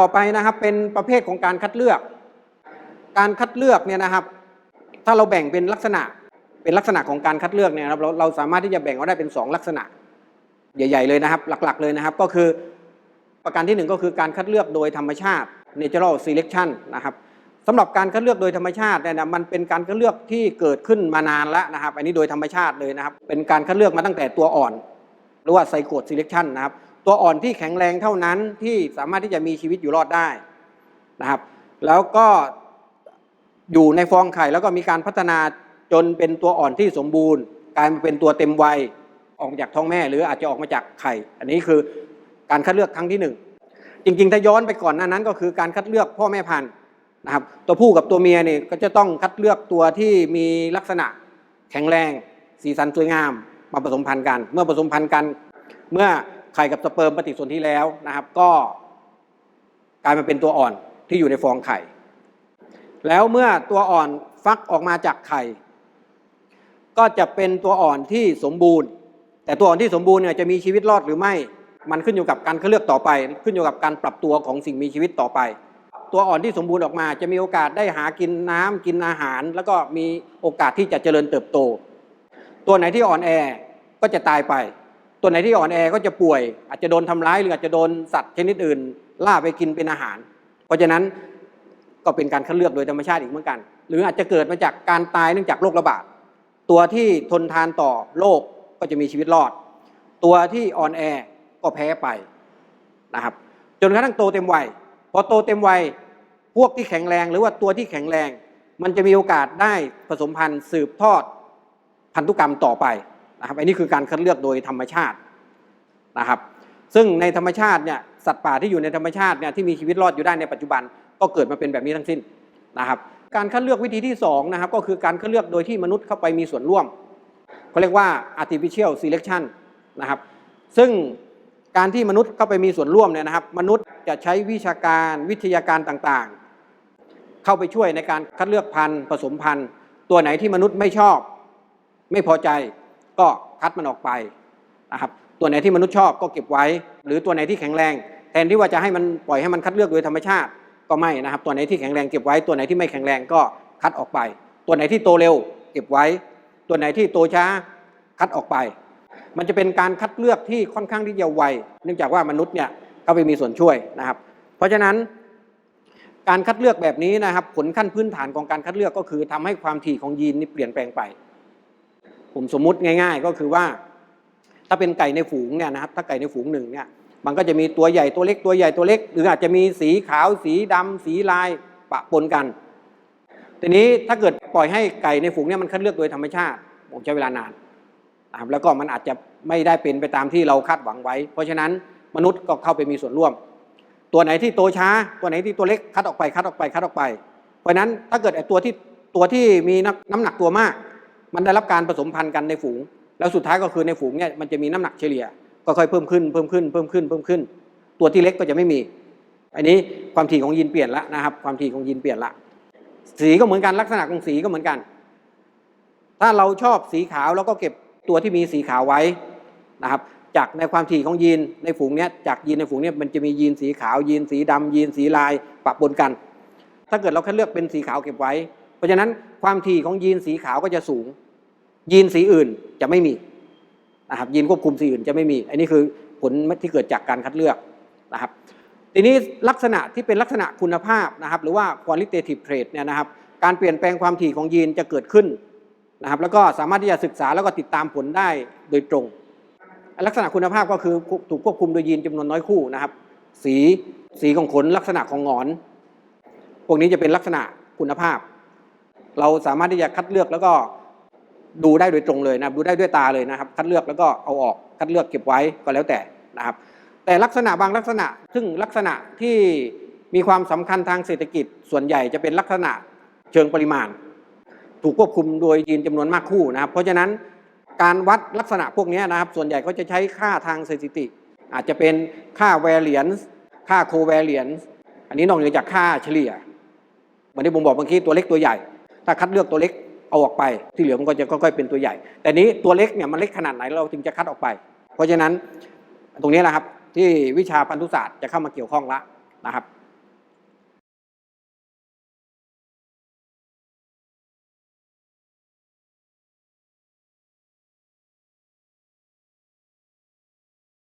ต่อไปนะครับเป็นประเภทของการคัดเลือก การคัดเลือกเนี่ยนะครับ ถ้าเราแบ่งเป็นลักษณะเป็นลักษณะของการคัดเลือกเนี่ยนะครับเราเราสามารถที่จะแบ่งเอาได้เป็นสองลักษณะ ใหญ่ ๆเลยนะครับ หลักๆเลยนะครับก็คือประการที่หนึ่งก็คือการคัดเลือกโดยธรรมชาติ natural selection นะครับสำหรับการคัดเลือกโดยธรรมชาติเนี่ยนะมันเป็นการคัดเลือกที่เกิดขึ้นมานานแล้วนะครับ อันนี้โดยธรรมชาติเลยนะครับ เป็นการคัดเลือกมาตั้งแต่ตัวอ่อน หรือว่าไซโคด selection นะครับ ตัวอ่อนที่แข็งแรงเท่านั้นที่สามารถที่จะมีชีวิตอยู่รอดได้นะครับ แล้วก็อยู่ในฟองไข่แล้วก็มีการพัฒนาจนเป็นตัวอ่อนที่สมบูรณ์กลายมาเป็นตัวเต็มวัยออกมาจากท้องแม่ หรืออาจจะออกมาจากไข่ อันนี้คือการคัดเลือกครั้งที่หนึ่งจริงๆถ้าย้อนไปก่อนหน้านั้นก็คือการคัดเลือกพ่อแม่พันธุ์นะครับตัวผู้กับตัวเมียเนี่ยก็จะต้องคัดเลือกตัวที่มีลักษณะแข็งแรง สีสันสวยงามมาผสมพันธุ์กัน เมื่อผสมพันธุ์กัน เมื่อ ไข่กับสเปิร์มปฏิสนธิแล้วนะครับ ก็กลายมาเป็นตัวอ่อนที่อยู่ในฟองไข่ แล้วเมื่อตัวอ่อนฟักออกมาจากไข่ ก็จะเป็นตัวอ่อนที่สมบูรณ์ แต่ตัวอ่อนที่สมบูรณ์เนี่ยจะมีชีวิตรอดหรือไม่ มันขึ้นอยู่กับการคัดเลือกต่อไป ขึ้นอยู่กับการปรับตัวของสิ่งมีชีวิตต่อไป ตัวอ่อนที่สมบูรณ์ออกมา จะมีโอกาสได้หากินน้ำกินอาหาร แล้วก็มีโอกาสที่จะเจริญเติบโต ตัวไหนที่อ่อนแอก็จะตายไป ตัวไหนที่อ่อนแอก็จะป่วย อาจจะโดนทำร้ายหรืออาจจะโดนสัตว์ชนิดอื่น ล่าไปกินเป็นอาหาร เพราะฉะนั้นก็เป็นการคัดเลือกโดยธรรมชาติอีกเหมือนกัน หรืออาจจะเกิดมาจากการตายเนื่องจากโรคระบาดตัวที่ทนทานต่อโรคก็จะมีชีวิตรอด ตัวที่อ่อนแอก็แพ้ไปนะครับจนกระทั่งโตเต็มวัยพอโตเต็มวัยพวกที่แข็งแรงหรือว่าตัวที่แข็งแรง มันจะมีโอกาสได้ผสมพันธุ์สืบทอดพันธุกรรมต่อไป นะครับอันนี้คือการคัดเลือกโดยธรรมชาตินะครับ ซึ่งในธรรมชาติเนี่ยสัตว์ป่าที่อยู่ในธรรมชาติเนี่ยที่มีชีวิตรอดอยู่ได้ในปัจจุบันก็เกิดมาเป็นแบบนี้ทั้งสิ้นนะครับ การคัดเลือกวิธีที่สองนะครับก็คือการคัดเลือกโดยที่มนุษย์เข้าไปมีส่วนร่วมเขาเรียกว่า artificial selection นะครับ ซึ่งการที่มนุษย์เข้าไปมีส่วนร่วมเนี่ยนะครับ มนุษย์จะใช้วิชาการวิทยาการต่างๆ เข้าไปช่วยในการคัดเลือกพันธุ์ผสมพันธุ์ ตัวไหนที่มนุษย์ไม่ชอบ ไม่พอใจ ก็คัดมันออกไปนะครับตัวไหนที่มนุษย์ชอบก็เก็บไว้ หรือตัวไหนที่แข็งแรง แทนที่ว่าจะให้มันปล่อยให้มันคัดเลือกโดยธรรมชาติก็ไม่นะครับ ตัวไหนที่แข็งแรงเก็บไว้ตัวไหนที่ไม่แข็งแรงก็คัดออกไป ตัวไหนที่โตเร็วเก็บไว้ ตัวไหนที่โตช้าคัดออกไป มันจะเป็นการคัดเลือกที่ค่อนข้างที่จะไวเนื่องจากว่ามนุษย์เนี่ยเข้าไปมีส่วนช่วยนะครับ เพราะฉะนั้นการคัดเลือกแบบนี้นะครับ ผลขั้นพื้นฐานของการคัดเลือกก็คือทำให้ความถี่ของยีนนี่เปลี่ยนแปลงไป ผมสมมุติง่าย ๆ ก็คือว่า ถ้าเป็นไก่ในฝูงเนี่ยนะครับ ถ้าไก่ในฝูงหนึ่งเนี่ยมันก็จะมีตัวใหญ่ตัวเล็กตัวใหญ่ตัวเล็ก หรืออาจจะมีสีขาวสีดำสีลายปะปนกัน ทีนี้ถ้าเกิดปล่อยให้ไก่ในฝูงเนี่ยมันคัดเลือกโดยธรรมชาติผมใช้เวลานานนะครับแล้วก็มันอาจจะไม่ได้เป็นไปตามที่เราคาดหวังไว้ เพราะฉะนั้นมนุษย์ก็เข้าไปมีส่วนร่วม ตัวไหนที่โตช้า ตัวไหนที่ตัวเล็กคัดออกไปคัดออกไปคัดออกไป เพราะฉะนั้นถ้าเกิดไอ้ตัวที่ตัวที่มีน้ำหนักตัวมาก มันได้รับการผสมพันธุ์กันในฝูง แล้วสุดท้ายก็คือในฝูงเนี่ยมันจะมีน้ำหนักเฉลี่ยก็ค่อยเพิ่มขึ้นเพิ่มขึ้นเพิ่มขึ้นเพิ่มขึ้น ตัวที่เล็กก็จะไม่มี อันนี้ความถี่ของยีนเปลี่ยนละนะครับความถี่ของยีนเปลี่ยนละ สีก็เหมือนกันลักษณะของสีก็เหมือนกัน ถ้าเราชอบสีขาวเราก็เก็บตัวที่มีสีขาวไว้นะครับจากในความถี่ของยีนในฝูงเนี้ยจากยีนในฝูงเนี้ยมันจะมียีนสีขาวยีนสีดำยีนสีลายปะปนกัน ถ้าเกิดเราแค่เลือกเป็นสีขาวเก็บไว้ ราะฉะนั้นความถี่ของยีนสีขาวก็จะสูง ยีนสีอื่นจะไม่มีนะครับยีนควบคุมสีอื่นจะไม่มี อันนี้คือผลที่เกิดจากการคัดเลือกนะครับทีนี้ลักษณะที่เป็นลักษณะคุณภาพนะครับ หรือว่า qualitative trait เนี่ยนะครับ การเปลี่ยนแปลงความถี่ของยีนจะเกิดขึ้นนะครับ แล้วก็สามารถที่จะศึกษาแล้วก็ติดตามผลได้โดยตรง ลักษณะคุณภาพก็คือถูกควบคุมโดยยีนจำนวนน้อยคู่นะครับ สีสีของขนลักษณะของหงอน พวกนี้จะเป็นลักษณะคุณภาพ เราสามารถที่จะคัดเลือกแล้วก็ดูได้โดยตรงเลยนะครับดูได้ด้วยตาเลยนะครับ คัดเลือกแล้วก็เอาออกคัดเลือกเก็บไว้ก็แล้วแต่นะครับ แต่ลักษณะบางลักษณะ ซึ่งลักษณะที่มีความสำคัญทางเศรษฐกิจส่วนใหญ่จะเป็นลักษณะเชิงปริมาณ ถูกควบคุมโดยยีนจำนวนมากคู่นะครับ เพราะฉะนั้นการวัดลักษณะพวกนี้นะครับ ส่วนใหญ่ก็จะใช้ค่าทางสถิติ อาจจะเป็นค่า variance ค่า covariance อันนี้นอกเหนือจากค่าเฉลี่ยเหมือนที่ผมบอกเมื่อกี้ตัวเล็กตัวใหญ่ ถ้าคัดเลือกตัวเล็กเอาออกไป ที่เหลือมันก็จะค่อยๆเป็นตัวใหญ่ แต่นี้ตัวเล็กเนี่ยมันเล็กขนาดไหนเราถึงจะคัดออกไป เพราะฉะนั้นตรงนี้แหละครับที่วิชาพันธุศาสตร์จะเข้ามาเกี่ยวข้องละนะครับ